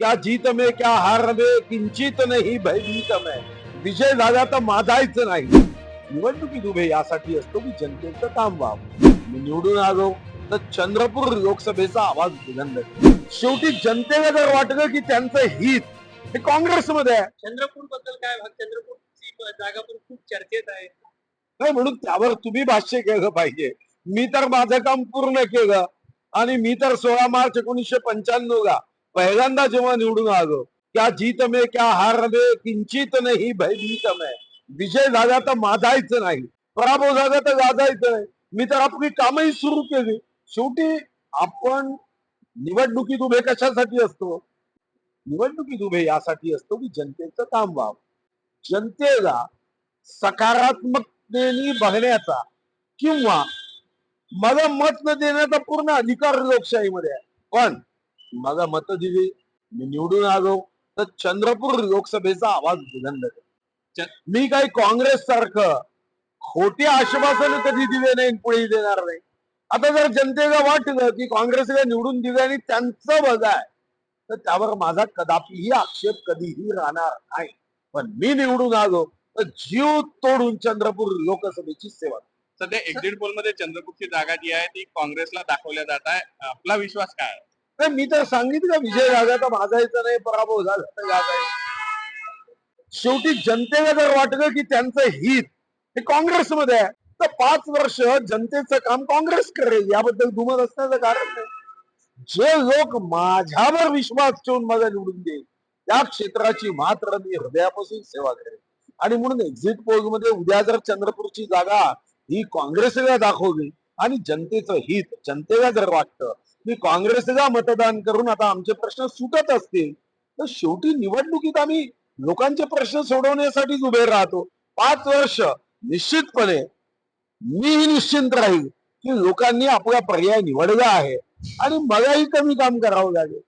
क्या जीत में क्या हार में किंचित नाही भयभीत में। विजय झाला तर माजायचं नाही। निवडणुकीत उभे यासाठी असतो की जनतेचं काम व्हावं. मी निवडून आलो तर चंद्रपूर लोकसभेचा आवाज बुलंद. शेवटी जनतेला जर वाटलं की त्यांचं हित हे काँग्रेसमध्ये आहे. चंद्रपूरबद्दल काय भाग? चंद्रपूरची जागा पण खूप चर्चेत आहे. नाही म्हणून त्यावर तुम्ही भाष्य केलं पाहिजे. मी तर माझं काम पूर्ण केलं आणि मी तर सोळा मार्च एकोणीसशे पंच्याण्णव ला पहिल्यांदा जेव्हा निवडून आलो क्या जीत मे क्या हार में किंचित नाही भयभीत में. विजय झाला तर माजायचं नाही पराभव झाला तर गाजायचं नाही. मी तर आपली कामही सुरू केली. शेवटी आपण निवडणुकीत उभे कशासाठी असतो? निवडणुकीत उभे यासाठी असतो की जनतेचं काम व्हावं. जनतेला सकारात्मकतेने बघण्याचा किंवा मला मत न देण्याचा पूर्ण अधिकार लोकशाहीमध्ये आहे. पण मला मत दिली मी निवडून आलो तर चंद्रपूर लोकसभेचा आवाज बुलंद. मी काही काँग्रेस सारखं खोटी आश्वासन कधी दिले नाही पुढेही देणार नाही आता जर जनतेला वाटलं की काँग्रेसला निवडून दिलं आणि त्यांचं बघा आहे तर त्यावर माझा कदापिही आक्षेप कधीही राहणार नाही पण मी निवडून आलो तर जीव तोडून चंद्रपूर लोकसभेची सेवा. सध्या एक्झिट पोलमध्ये चंद्रपूरची जागा जी आहे ती काँग्रेसला दाखवल्या जात आहे आपला विश्वास काय आहे? नाही मी तर सांगितलं विजय तर भाजायचा नाही पराभव झाला तर शेवटी जनतेला जर वाटलं की त्यांचं हित हे काँग्रेसमध्ये आहे तर पाच वर्ष जनतेचं काम काँग्रेस करेल याबद्दल दुमत असण्याचं कारण नाही. जे लोक माझ्यावर विश्वास ठेवून मला निवडून देईल त्या क्षेत्राची मात्र मी हृदयापासून सेवा करेन. आणि म्हणून एक्झिट पोलमध्ये उद्या जर चंद्रपूरची जागा ही काँग्रेसला दाखवली आणि जनतेचं हित जनतेला जर वाटतं की काँग्रेसला मतदान करून आता आमचे प्रश्न सुटत असतील तर शेवटी निवडणुकीत आम्ही लोकांचे प्रश्न सोडवण्यासाठीच उभे राहतो. पाच वर्ष निश्चितपणे मीही निश्चिंत राहील की लोकांनी आपला पर्याय निवडला आहे आणि मलाही कमी काम करावं लागेल.